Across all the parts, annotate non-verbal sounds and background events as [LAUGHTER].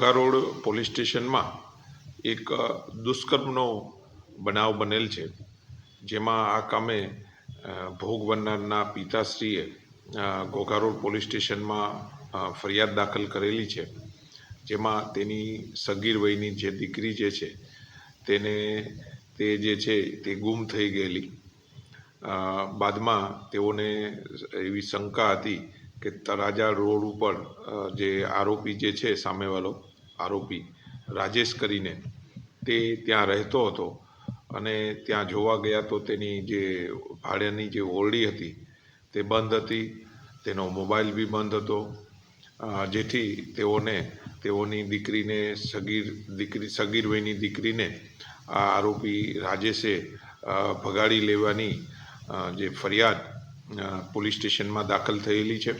Ghogha road police સ્ટેશનમાં એક દુષ્કર્મનો બનાવ બનેલ છે. જેમાં આ કામે ભોગ બનનારના પિતાશ્રીએ ઘોઘા રોડ પોલીસ સ્ટેશનમાં ફરિયાદ દાખલ કરેલી છે. જેમાં તેની સગીર વયની જે દીકરી જે છે, તેને, તે જે છે તે ગુમ થઈ ગયેલી. બાદમાં તેઓને એવી શંકા હતી કે તરાજા રોડ ઉપર જે આરોપી જે છે સામેવાળો આરોપી રાજેશ કરીને તે ત્યાં રહેતો હતો અને ત્યાં જોવા ગયા તો તેની જે ભાડેની જે ઓરડી હતી તે બંધ હતી, તેનો મોબાઈલ બી બંધ હતો. જેથી તેઓને, તેઓની દીકરીને, સગીર, દીકરી, સગીર વયની દીકરીને આ આરોપી રાજેશે ભગાડી લેવાની જે ફરિયાદ પોલીસ સ્ટેશનમાં દાખલ થયેલી છે.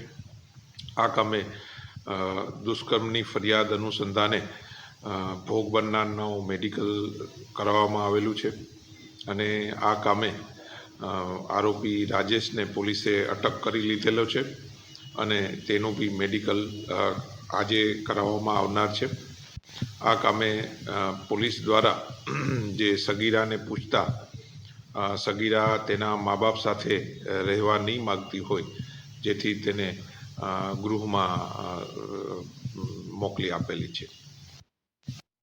આ કામે દુષ્કર્મની ફરિયાદ અનુસંધાને ભોગ બનનારનો મેડિકલ કરાવવામાં આવેલું છે. અને આ કામે આરોપી રાજેશને પોલીસે અટક કરી લીધેલો છે અને તેનું બી મેડિકલ આજે કરાવવામાં આવનાર છે. આ કામે પોલીસ દ્વારા [CLEARS THROAT] જે સગીરાને પૂછતા સગીરા તેના મા બાપ સાથે રહેવા નહીં માગતી હોય, જેથી તેને ગૃહમાં મોકલી આપેલી છે.